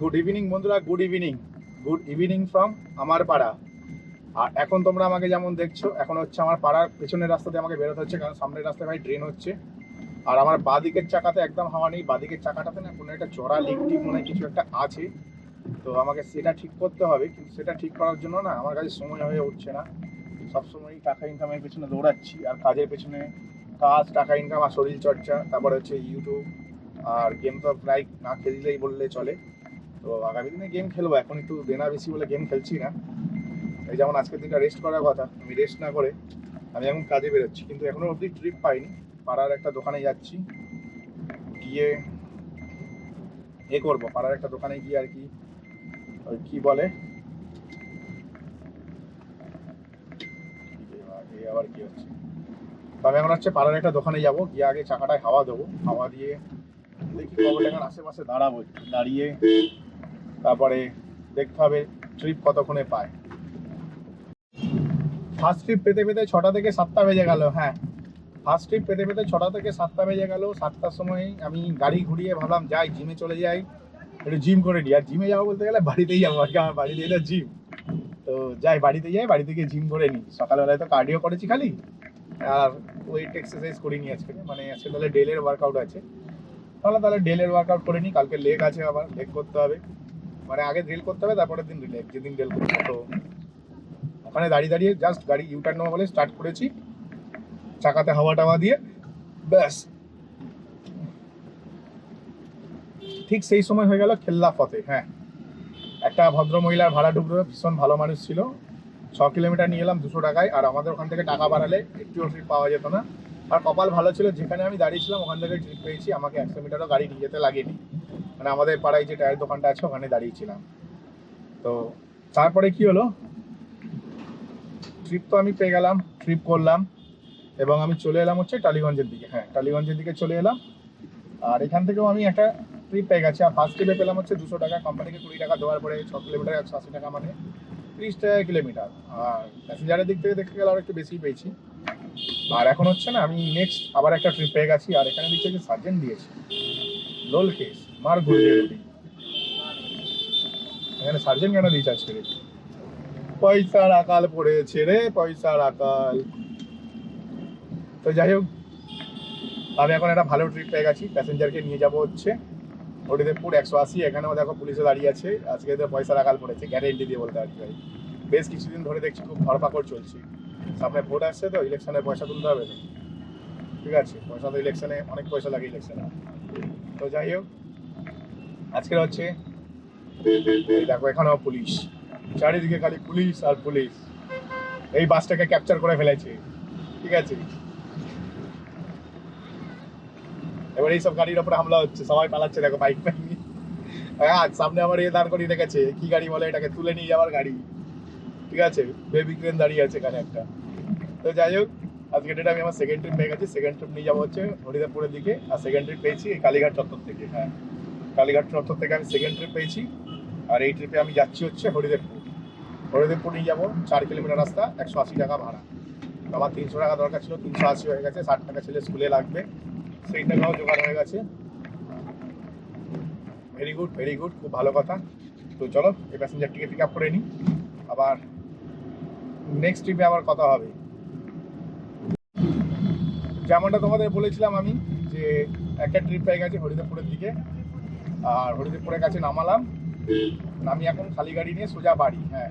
Good evening বন্ধুরা good evening good evening from আমার পাড়া। আর এখন তোমরা আমাকে যেমন দেখছ, এখন হচ্ছে আমার পাড়ার পেছনের রাস্তাতে আমাকে বেরোতে হচ্ছে, কারণ সামনের রাস্তায় ভাই ট্রেন হচ্ছে। আর আমার বাদিকের চাকাতে একদম হাওয়া নেই। বাদিকের চাকাটাতে না কোনো একটা চড়া লিক টিক মনে কিছু একটা আছে। তো আমাকে সেটা ঠিক করতে হবে, কিন্তু সেটা ঠিক করার জন্য না আমার কাছে সময় হয়ে উঠছে না। সবসময়ই টাকা ইনকামের পেছনে দৌড়াচ্ছি, আর কাজের পেছনে কাজ, টাকা ইনকাম আর শরীর চর্চা তারপরে হচ্ছে ইউটিউব আর গেম তো প্রায় না খেললেই বললে চলে। তো আগামী দিনে গেম খেলব। এখন একটু দেনা বেশি বলে গেম খেলছি না। এই যেমন আজকের দিনটা রেস্ট করার কথা, আমি রেস্ট না করে আমি এখন কাজে বেরোচ্ছি। কিন্তু এখনও অবধি ট্রিপ পাইনি। পাড়ার একটা দোকানে যাচ্ছি। গিয়ে এ করব। পাড়ার একটা দোকানে গিয়ে আর কি, ওই কী বলে? আবার কি হচ্ছে? তো আমি এখন হচ্ছে পাড়ার একটা দোকানে যাব। গিয়ে আগে চাকাটায় হাওয়া দেবো। হাওয়া দিয়ে দেখি কবে টাকার আশেপাশে দাঁড়াবো দাঁড়িয়ে তারপরে দেখতে হবে ট্রিপ কতক্ষণে পায়। ফার্স্ট ট্রিপ পেতে পেতে ছটা থেকে সাতটা বেজে গেল হ্যাঁ। ফার্স্ট ট্রিপ পেতে পেতে ছটা থেকে সাতটা বেজে গেল, সাতটার সময় আমি গাড়ি ঘুরিয়ে ভাবলাম, যাই জিমে চলে যাই। একটু জিম করে নিই। আর জিমে যাব বলতে গেলে বাড়িতেই যাব আর কি আমার বাড়িতে এলে জিম তো যাই, বাড়িতে যাই, বাড়ি থেকে জিম করে নিই। সকালবেলায় তো কার্ডিও করেছি খালি। আর ওয়েট এক্সারসাইজ করিনি আজকে মানে আজকে তাহলে ডেলের ওয়ার্কআউট আছে। তাহলে তাহলে ডেলের ওয়ার্কআউট করে নিই, কালকে লেগ আছে আবার লেগ করতে হবে। মানে আগে ড্রিল করতে হবে, তারপরের দিন লেগ যেদিন ডেল করব তো। ওখানে দাঁড়িয়ে দাঁড়িয়ে জাস্ট গাড়ি ইউটার্ন নেওয়া বলে স্টার্ট করেছি। চাকাতে হাওয়া টাওয়া দিয়ে, ব্যাস। ঠিক সেই সময় হয়ে গেল খেল্লা ফতে হ্যাঁ। একটা ভদ্র মহিলার ভাড়া ঢুকলো ভীষণ ভালো মানুষ ছিল। ছ কিলোমিটার নিয়ে এলাম দুশো টাকায়, আর আমাদের ওখান থেকে টাকা বাড়ালে একটু ট্রিপ পাওয়া যেত না। আর কপাল ভালো ছিল, যেখানে আমি দাঁড়িয়েছিলাম, ওখান থেকে ট্রিপ পেয়েছি, আমাকে একশো মিটারও গাড়ি নিয়ে যেতে লাগেনি। মানে আমাদের পাড়ায় যে টায়ার দোকানটা আছে, ওখানে দাঁড়িয়েছিলাম। তো তারপরে কি হলো? ট্রিপ তো আমি পেয়ে গেলাম ট্রিপ করলাম, এবং আমি চলে এলাম হচ্ছে টালিগঞ্জের দিকে। হ্যাঁ টালিগঞ্জের দিকে চলে এলাম। আর এখান থেকেও আমি একটা ট্রিপ পেয়ে গেছি। আর ফার্স্ট ট্রিপে পেলাম হচ্ছে দুশো টাকা। কোম্পানিকে কুড়ি টাকা দেওয়ার পরে ছ কিলোমিটার একশো আশি টাকা মানে তিরিশ টাকা কিলোমিটার আর প্যাসেঞ্জারের দিক থেকে দেখতে গেলে আর একটু বেশি পেয়েছি। আর এখন হচ্ছে না, আমি নেক্সট আবার একটা ট্রিপ পেয়ে গেছি। আর এখানে দিচ্ছে যে সার্জেন্ট দিয়েছি। লোল কেস মার ঘুরিয়ে এখানে সার্জেন্ট কেন দিয়েছে আজকে পয়সার আকাল পড়েছে রে, পয়সার আকাল। তো যাই হোক, আমি এখন একটা ভালো ট্রিপ পেয়ে গেছি। প্যাসেঞ্জারকে নিয়ে যাব হচ্ছে। হরিদেবপুর একশো আশি, এখানেও দেখো পুলিশে দাঁড়িয়ে আছে। আজকে তো পয়সার আকাল পড়েছে গ্যারেন্টি দিয়ে বলতে পারি ভাই। বেশ কিছুদিন ধরে দেখছি খুব ধরপাকড় চলছে। সামনে ভোট আসছে তো ইলেকশনে পয়সা তুলতে হবে। ঠিক আছে, পয়সা তো ইলেকশনে অনেক পয়সা লাগে ইলেকশনে তো যাই হোক আজকে হচ্ছে দেখো এখানেও পুলিশ। চারিদিকে খালি পুলিশ আর পুলিশ। এই বাসটাকে ক্যাপচার করে ফেলেছে। ঠিক আছে? এবার এইসব গাড়ির ওপরে হামলা হচ্ছে, সবাই পালাচ্ছে দেখো বাইক বাইক হ্যাঁ সামনে আমার এ দাঁড় করিয়ে রেখেছে, কি গাড়ি বলে এটাকে তুলে নিয়ে যাওয়ার গাড়ি। ঠিক আছে? বেবি ক্রেন দাঁড়িয়ে আছে এখানে একটা। তো যাই হোক আজকে ডেটে আমি আমার সেকেন্ড ট্রিপ পেয়ে গেছি সেকেন্ড ট্রিপ নিয়ে যাব হচ্ছে হরিদাপুরের দিকে, আর সেকেন্ড ট্রিপ পেয়েছি এই কালীঘাট চত্বর থেকে হ্যাঁ। কালীঘাট চত্বর থেকে আমি সেকেন্ড ট্রিপ পেয়েছি, আর এই ট্রিপে আমি যাচ্ছি হচ্ছে হরিদেবপুর হরিদেবপুর নিয়ে যাব, চার কিলোমিটার রাস্তা, একশো আশি টাকা ভাড়া। আমার তিনশো টাকা দরকার ছিল, তিনশো আশি হয়ে গেছে, ষাট টাকা ছেলে স্কুলে লাগবে, সেই টাকাও জোগাড় হয়ে গেছে। ভেরি গুড ভেরি গুড খুব ভালো কথা। তো চলো, এই প্যাসেঞ্জারটিকে পিক আপ করে নিই। আবার নেক্সট ট্রিপে আবার কথা হবে। যেমনটা তোমাদের বলেছিলাম আমি, যে একটা ট্রিপ পেয়ে গেছে হরিদেবপুরের দিকে। আর হরিদেবপুরের কাছে নামালাম। আমি এখন খালি গাড়ি নিয়ে সোজা বাড়ি হ্যাঁ।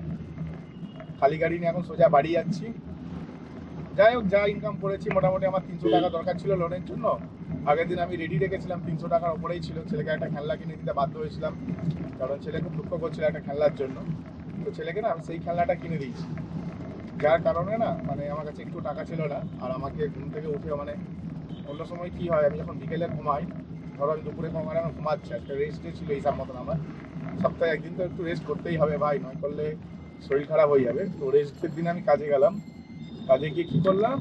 খালি গাড়ি নিয়ে এখন সোজা বাড়ি যাচ্ছি। যাই হোক, যা ইনকাম করেছি, মোটামুটি আমার তিনশো টাকা দরকার ছিল লোনের জন্য। আগের দিন আমি রেডি রেখেছিলাম, তিনশো টাকার ওপরেই ছিল। ছেলেকে একটা খেলনা কিনে দিতে বাধ্য হয়েছিলাম। কারণ ছেলে খুব দুঃখ করছিল একটা খেলনার জন্য। তো ছেলেকে না আমি সেই খেলনাটা কিনে দিয়েছি। যার কারণে না মানে আমার কাছে একটু টাকা ছিল না, আর আমাকে ঘুম থেকে উঠে মানে অন্য সময় কি হয়, আমি যখন বিকেলে ঘুমাই, ধরো আমি দুপুরে ঘুমালে আমার ঘুমাচ্ছে একটা রেস্টে ছিল এইসব মতন আমার। সপ্তাহে একদিন তো একটু রেস্ট করতেই হবে ভাই, নয় করলে শরীর খারাপ হয়ে যাবে। তো রেস্টের দিন আমি কাজে গেলাম। কাজে গিয়ে কী করলাম?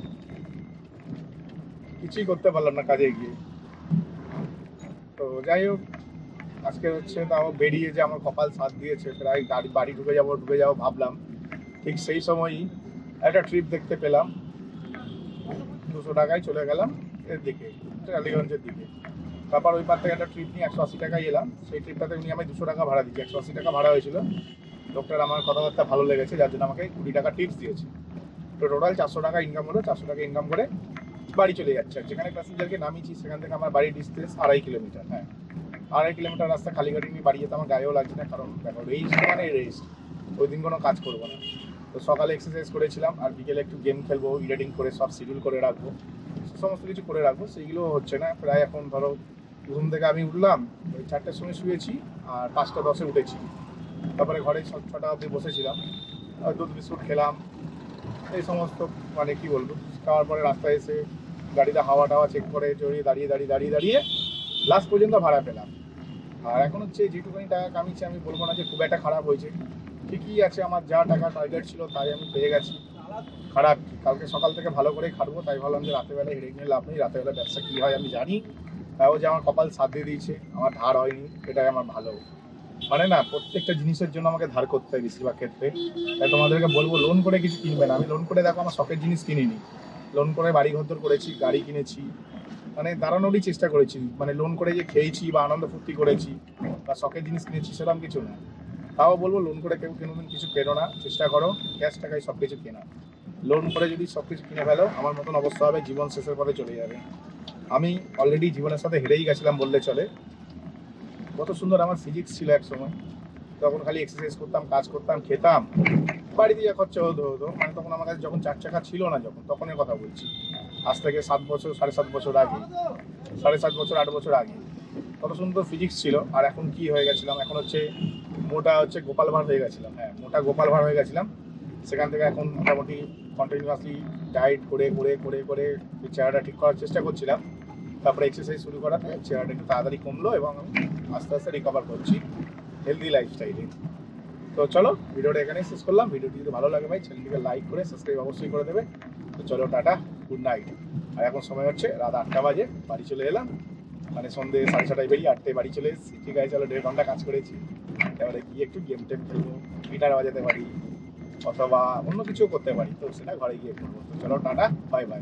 কিছুই করতে পারলাম না কাজে গিয়ে। তো যাই হোক, আজকে হচ্ছে তাও বেরিয়ে যে আমার কপাল সাথ দিয়েছে, প্রায় গাড়ি, বাড়ি ঢুকে যাব ঢুকে যাব ভাবলাম। ঠিক সেই সময়ই একটা ট্রিপ দেখতে পেলাম। দুশো টাকায় চলে গেলাম এর দিকে টালিগঞ্জের দিকে। তারপর ওই পার থেকে একটা ট্রিপ নিয়ে একশো আশি টাকায় এলাম। সেই ট্রিপটাতে উনি আমি দুশো টাকা ভাড়া দিচ্ছি একশো আশি টাকা ভাড়া হয়েছিল। লোকটার আমার কথাবার্তা ভালো লেগেছে, যার জন্য আমাকে কুড়ি টাকা টিপস দিয়েছে। তো টোটাল চারশো টাকা ইনকাম হলো, চারশো টাকা ইনকাম করে বাড়ি চলে যাচ্ছে। যেখানে প্যাসেঞ্জারকে নামিয়েছি, সেখান থেকে আমার বাড়ির ডিস্টেন্স আড়াই কিলোমিটার হ্যাঁ। আড়াই কিলোমিটার রাস্তা খালি গাড়ি নিয়ে বাড়ি যেতে আমার গায়েও লাগছে না, কারণ দেখো রেস্ট মানে রেস্ট ওই দিন কোনো কাজ করব না। তো সকালে এক্সারসাইজ করেছিলাম আর বিকেলে একটু গেম খেলব এডিটিং করে সব শিডিউল করে রাখব। সমস্ত কিছু করে রাখব সেইগুলো হচ্ছে না। প্রায় এখন ধরো ঘুম থেকে আমি উঠলাম, ওই চারটের সময় শুয়েছি আর পাঁচটা দশে উঠেছি। তারপরে ঘরে ছটা অবধি বসেছিলাম দুধ, বিস্কুট খেলাম। এই সমস্ত মানে কি বলব? খাওয়ার পরে রাস্তায় এসে গাড়িতে হাওয়া টাওয়া চেক করে চড়িয়ে দাঁড়িয়ে দাঁড়িয়ে দাঁড়িয়ে দাঁড়িয়ে লাস্ট পর্যন্ত ভাড়া পেলাম। আর এখন হচ্ছে যেটুকুনি টাকা কামিয়েছি আমি বলব না যে খুব একটা খারাপ হয়েছে। ঠিকই আছে, আমার যা টাকা টার্গেট ছিল তাই আমি পেয়ে গেছি। খারাপ? কালকে সকাল থেকে ভালো করে খাটবো, তাই ভাবলাম যে রাতেবেলা হেরে নিয়ে লাভ নেই, রাতেবেলা ব্যবসা কী হয় আমি জানি। তাও যে আমার কপাল সাথ দিয়ে দিয়েছে, আমার ধার হয়নি এটাই আমার ভালো। মানে না, প্রত্যেকটা জিনিসের জন্য আমাকে ধার করতে হয় বেশিরভাগ ক্ষেত্রে। তাই তোমাদেরকে বলব লোন করে কিছু কিনবে না। আমি লোন করে দেখো, আমার শখের জিনিস কিনিনি। লোন করে বাড়ি ঘর করেছি, গাড়ি কিনেছি। মানে দাঁড়ানোরই চেষ্টা করেছি। মানে লোন করে যে খেয়েছি বা আনন্দ ফুর্তি করেছি বা শখের জিনিস কিনেছি, সেরকম কিছু না। তাও বলব লোন করে কেউ কোনোদিন কিছু কেনো না, চেষ্টা করো ক্যাশ টাকায় সব কিছু কেনা। লোন করে যদি সব কিছু কিনে ফেলো, আমার মতন অবস্থা হবে, জীবন শেষের পথে চলে যাবে। আমি অলরেডি জীবনের সাথে হেরেই গেছিলাম বললে চলে। কত সুন্দর আমার ফিজিক্স ছিল এক সময়। তখন খালি এক্সারসাইজ করতাম, কাজ করতাম, খেতাম। বাড়িতে যা খরচা হতো হতো। মানে তখন আমার কাছে যখন চার চাকা ছিল না যখন, তখনের কথা বলছি। আজ থেকে সাত বছর, সাড়ে সাত বছর আগে। সাড়ে সাত বছর, আট বছর আগে। কত সুন্দর ফিজিক্স ছিল, আর এখন কি হয়ে গেছিলাম? এখন হচ্ছে মোটা হচ্ছে গোপাল ভাঁড় হয়ে গেছিলাম হ্যাঁ মোটা গোপাল ভাঁড় হয়ে গেছিলাম। সেখান থেকে এখন মোটামুটি কন্টিনিউয়াসলি ডায়েট করে করে করে করে চেহারাটা ঠিক করার চেষ্টা করছিলাম। তারপরে এক্সারসাইজ শুরু করাতে চেহারাটা একটু তাড়াতাড়ি কমলো এবং আস্তে আস্তে রিকভার করছি হেলদি লাইফস্টাইলে তো চলো, ভিডিওটা এখানেই শেষ করলাম। ভিডিওটি যদি ভালো লাগে ভাই, চ্যানেলটিকে লাইক করে সাবস্ক্রাইব অবশ্যই করে দেবে। তো চলো, টাটা গুড নাইট আর এখন সময় হচ্ছে রাত আটটা বাজে, বাড়ি চলে এলাম। মানে সন্ধে সাড়ে ছটায় বেরিয়ে আটটায় বাড়ি চলে এসেছি। ঠিক আছে, চলো দেড় ঘণ্টা কাজ করেছি। এবারে গিয়ে একটু গেম টেম খেলব গিটার বাজাতে পারি, অথবা অন্য কিছু করতে পারি। তো সেটা ঘরে গিয়ে করব। তো চলো টাটা বাই বাই